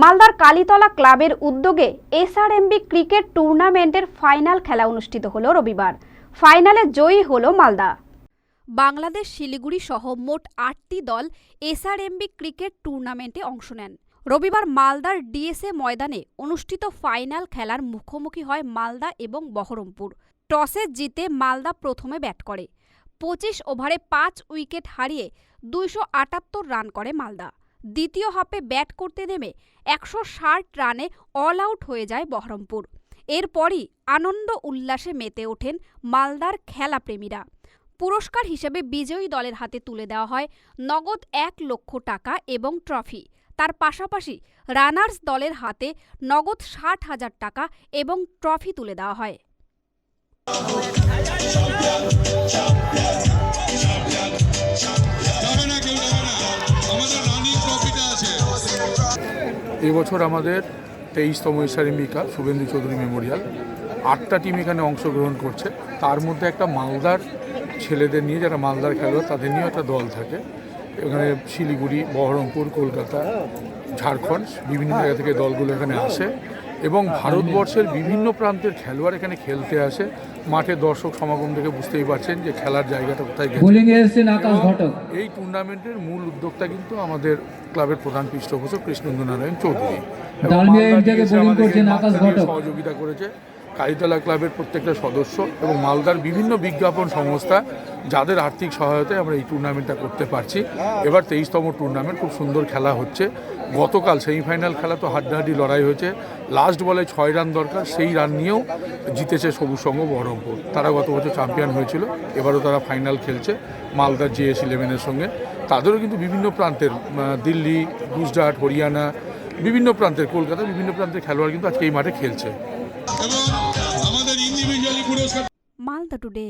মালদার কালীতলা ক্লাবের উদ্যোগে এসআরএমবি ক্রিকেট টুর্নামেন্টের ফাইনাল খেলা অনুষ্ঠিত হলো রবিবার। ফাইনালে জয়ী হলো মালদা। বাংলাদেশ শিলিগুড়ি সহ মোট আটটি দল এসআরএমবি ক্রিকেট টুর্নামেন্টে অংশ নেন। রবিবার মালদার ডিএসএ ময়দানে অনুষ্ঠিত ফাইনাল খেলার মুখোমুখি হয় মালদা এবং বহরমপুর। টসে জিতে মালদা প্রথমে ব্যাট করে। পঁচিশ ওভারে পাঁচ উইকেট হারিয়ে দুইশো আটাত্তর রান করে মালদা। দ্বিতীয় হাফে ব্যাট করতে নেমে একশো ষাট রানে অল আউট হয়ে যায় বহরমপুর। এরপরই আনন্দ উল্লাসে মেতে ওঠেন মালদার খেলাপ্রেমীরা। পুরস্কার হিসেবে বিজয়ী দলের হাতে তুলে দেওয়া হয় নগদ এক লক্ষ টাকা এবং ট্রফি। তার পাশাপাশি রানার্স দলের হাতে নগদ ষাট হাজার টাকা এবং ট্রফি তুলে দেওয়া হয়। এবছর আমাদের তেইশতম এসআরএমবি মিকা শুভেন্দু চৌধুরী মেমোরিয়াল। আটটা টিম এখানে অংশগ্রহণ করছে। তার মধ্যে একটা মালদার ছেলেদের নিয়ে, যারা মালদার খেলোয়াড়, তাদের নিয়েও একটা দল থাকে। এখানে শিলিগুড়ি, বহরমপুর, কলকাতা, ঝাড়খণ্ড, বিভিন্ন জায়গা থেকে দলগুলো এখানে আসে। এবং ভারতবর্ষের বিভিন্ন প্রান্তের খেলোয়াড় এখানে খেলতে আসে। মাঠে দর্শক সমাগম দেখে বুঝতেই পারছেন যে খেলার জায়গাটা কোথায় এই টুর্নামেন্টের মূল উদ্যোক্তা কিন্তু আমাদের ক্লাবের প্রধান পৃষ্ঠপোষক কৃষ্ণেন্দ্র নারায়ণ চৌধুরী। সহযোগিতা করেছে। কালীতলা ক্লাবের প্রত্যেকটা সদস্য এবং মালদার বিভিন্ন বিজ্ঞাপন সংস্থা যাদের আর্থিক সহায়তায় আমরা এই টুর্নামেন্টটা করতে পারছি। এবার তেইশতম টুর্নামেন্ট খুব সুন্দর খেলা হচ্ছে। গতকাল সেমিফাইনাল খেলা তো হাড্ডাহাড্ডি লড়াই হয়েছে। লাস্ট বলে ছয় রান দরকার, সেই রান নিয়েও জিতেছে সবুজ সংঘ বহরমপুর। তারা গত বছর চ্যাম্পিয়ন হয়েছিল, এবারও তারা ফাইনাল খেলছে মালদার জিএস ইলেভেনের সঙ্গে। তাদেরও কিন্তু বিভিন্ন প্রান্তের দিল্লি, গুজরাট, হরিয়ানা, বিভিন্ন প্রান্তের, কলকাতা, বিভিন্ন প্রান্তের খেলোয়াড় কিন্তু আজকে এই মাঠে খেলছে। এবং আমাদের ইন্ডিভিজুয়ালি পুরস্কার মালদা টুডে।